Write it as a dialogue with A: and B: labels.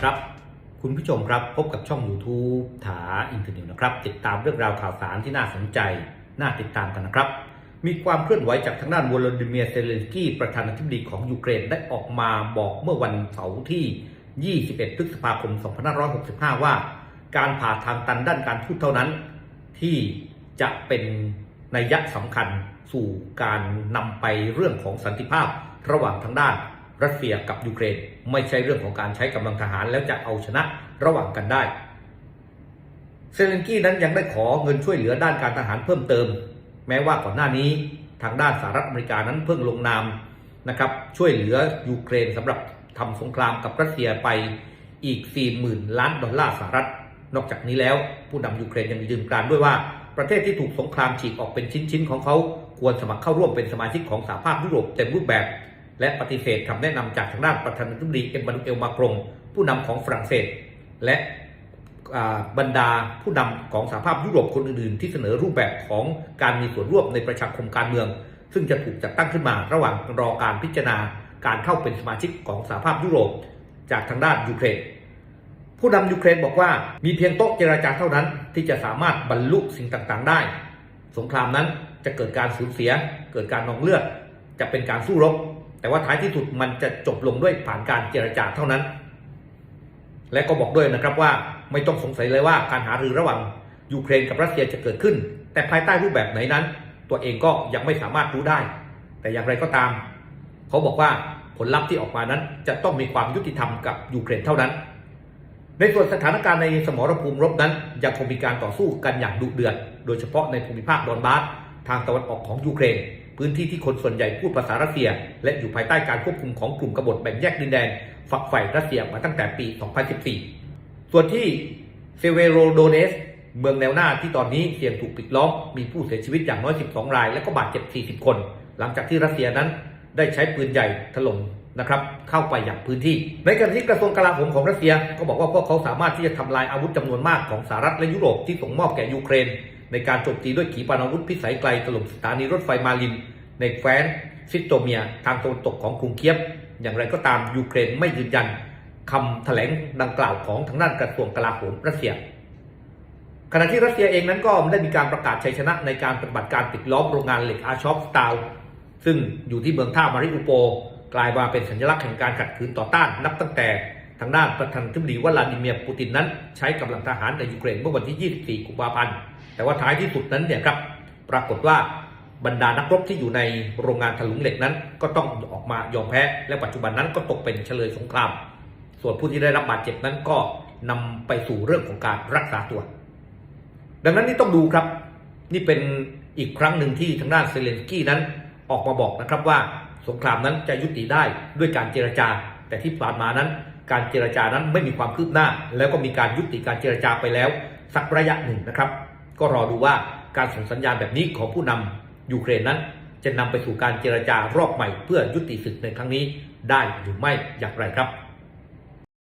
A: ครับ คุณผู้ชมครับพบกับช่อง YouTube ถาอินเทอร์เน็ตนะครับ ติดตามเรื่องราวข่าวสารที่น่าสนใจ น่าติดตามกันนะครับ มีความเคลื่อนไหวจากทางด้านวลาดิเมียร์เซเลนสกี้ประธานาธิบดีของยูเครนได้ออกมาบอกเมื่อวันเสาร์ที่ 21 พฤษภาคม 2565 ว่า การผ่าทางตันด้านการทูตเท่านั้น ที่จะเป็นนัยยะสำคัญสู่การนำไปเรื่องของสันติภาพระหว่างทางด้าน รัสเซียกับยูเครน ไม่ใช่เรื่องของการใช้กำลังทหารแล้วจะเอาชนะระหว่างกันได้ เซเลนกี้นั้นยังได้ขอเงินช่วยเหลือด้านการทหารเพิ่มเติม แม้ว่าก่อนหน้านี้ทางด้านสหรัฐอเมริกานั้นเพิ่งลงนามนะครับช่วยเหลือยูเครนสำหรับทำสงครามกับรัสเซียไปอีก 40,000 ล้านดอลลาร์สหรัฐ นอกจากนี้แล้วผู้นำยูเครนยังยืนกรานด้วยว่าประเทศที่ถูกสงครามฉีกออกเป็นชิ้นๆของเขาควรสมัครเข้าร่วมเป็นสมาชิกของสหภาพยุโรปเต็มรูปแบบ และปฏิเสธคำแนะนำจากทางด้านประธานาธิบดีเอ็มมานูเอลมาครงผู้นำของฝรั่งเศส และบรรดาผู้นำของสหภาพยุโรปคนอื่นๆ ที่เสนอรูปแบบของการมีส่วนร่วมในประชาคมการเมือง ซึ่งจะถูกจัดตั้งขึ้นมาระหว่างรอการพิจารณาการเข้าเป็นสมาชิกของสหภาพยุโรป จากทางด้านยูเครนผู้นำยูเครนบอกว่ามีเพียงโต๊ะเจราจาเท่านั้น ที่จะสามารถบรรลุสิ่งต่างๆ ได้ สงครามนั้นจะเกิดการสูญเสีย เกิดการนองเลือด จะเป็นการสู้รบ แต่ว่าท้ายที่สุดมันจะจบลงด้วยผ่านการเจรจาเท่านั้น และก็บอกด้วยนะครับว่าไม่ต้องสงสัยเลยว่าการหารือระหว่างยูเครนกับรัสเซียจะเกิดขึ้น แต่ภายใต้รูปแบบไหนนั้น ตัวเองก็ยังไม่สามารถรู้ได้ แต่อย่างไรก็ตาม เขาบอกว่าผลลัพธ์ที่ออกมานั้น จะต้องมีความยุติธรรมกับยูเครนเท่านั้น ในส่วนสถานการณ์ในสมรภูมิรบนั้นยังคงมีการต่อสู้กันอย่างดุเดือด โดยเฉพาะในภูมิภาคดอนบาสทางตะวันออกของยูเครน พื้นที่ที่คนส่วนใหญ่พูดภาษารัสเซีย และอยู่ภายใต้การควบคุมของกลุ่มกบฏแบ่งแยกดินแดน ฝักใฝ่รัสเซียมาตั้งแต่ปี 2014 ส่วนที่เซเวโรโดเนส เมืองแนวหน้าที่ตอนนี้เสี่ยงถูกปิดล้อมมีผู้เสียชีวิตอย่างน้อย 12 ราย และก็บาดเจ็บ 40 คน หลังจากที่รัสเซียนั้นได้ใช้ปืนใหญ่ถล่มนะครับเข้าไปอย่างพื้นที่ ในขณะที่กระทรวงกลาโหมของรัสเซีย ก็บอกว่าพวกเขาสามารถที่จะทำลายอาวุธจำนวนมากของสหรัฐและยุโรปที่ส่งมอบแก่ยูเครน ในการโจมตีด้วยขีปนาวุธพิสัยไกลถล่มสถานีรถไฟมาลิน ในแคว้นซิสโตเมียทางตะวันตกของกรุงเคียฟอย่างไรก็ตามยูเครนไม่ยืนยันคำแถลงดังกล่าวของทางด้านกระทรวงกลาโหมรัสเซีย ขณะที่รัสเซียเองนั้นก็ได้มีการประกาศชัยชนะในการปฏิบัติการปิดล้อมโรงงานเหล็กอาชอฟสตาลซึ่งอยู่ที่เมืองท่ามาริอุโป กลายมาเป็นสัญลักษณ์แห่งการขัดขืนต่อต้านนับตั้งแต่ทางด้านประธานาธิบดีวลาดิเมียร์ปูตินนั้น ใช้กำลังทหารในยูเครนเมื่อวันที่ 24 กุมภาพันธ์ แต่ว่าท้ายที่สุดนั้นเนี่ยครับปรากฏว่าบรรดานักรบที่อยู่ในโรงงานถลุงเหล็กนั้น ก็ต้องออกมายอมแพ้ และปัจจุบันนั้นก็ตกเป็นเฉลยสงคราม ส่วนผู้ที่ได้รับบาดเจ็บนั้นก็นำไปสู่เรื่องของการรักษาตัว ดังนั้นนี่ต้องดูครับ นี่เป็นอีกครั้งหนึ่งที่ทางด้านเซเลนสกี้นั้นออกมาบอกนะครับว่าสงครามนั้นจะยุติได้ด้วยการเจรจา แต่ที่ผ่านมานั้น การเจรจานั้นไม่มีความคืบหน้า แล้วก็มีการยุติการเจรจาไปแล้ว สักระยะหนึ่งนะครับ ก็รอดูว่าการส่งสัญญาณแบบนี้ของผู้นำยูเครนนั้น จะนำไปสู่การเจรจารอบใหม่ เพื่อยุติศึกในครั้งนี้ได้หรือไม่อย่างไรครับ